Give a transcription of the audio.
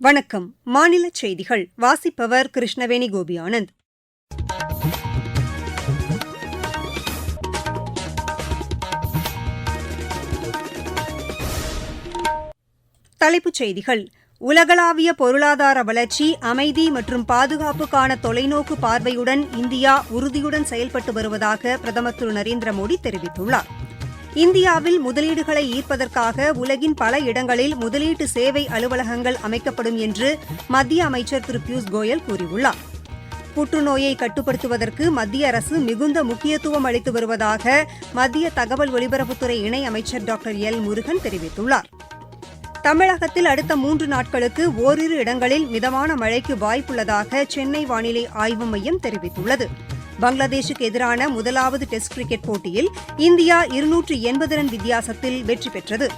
வணக்கம். மாநில செய்திகள். வாசிப்பவர் கிருஷ்ணவேணி கோபி ஆனந்த் தலைப்புச் செய்திகள். உலகளாவிய பொருளாதார வளர்ச்சி அமைதி மற்றும் பாதுகாப்புக்கான தொலைநோக்கு பார்வையுடன் இந்தியா உறுதியுடன் செயல்பட்டு வருவதாக பிரதமர் திரு நரேந்திர மோடி தெரிவித்துள்ளார். இந்தியாவில் முதலீடுகளை ஈர்ப்பதற்காக உலகின் பல இடங்களில் முதலீட்டு சேவை அலுவலகங்கள் அமைக்கப்படும் என்று மத்திய அமைச்சர் திரு பியூஷ் கோயல் கூறியுள்ளார். புற்றுநோயை கட்டுப்படுத்துவதற்கு மத்திய அரசு மிகுந்த முக்கியத்துவம் அளித்து வருவதாக மத்திய தகவல் ஒலிபரப்புத்துறை இணை அமைச்சர் டாக்டர் எல் முருகன் தெரிவித்துள்ளார். தமிழகத்தில் அடுத்த மூன்று நாட்களுக்கு ஓரிரு இடங்களில் மிதமான மழைக்கு வாய்ப்புள்ளதாக சென்னை வானிலை ஆய்வு மையம் தெரிவித்துள்ளது. பங்களாதேஷுக்கு எதிரான முதலாவது டெஸ்ட் கிரிக்கெட் போட்டியில் இந்தியா இருநூற்று எண்பது ரன் வித்தியாசத்தில் வெற்றி பெற்றது.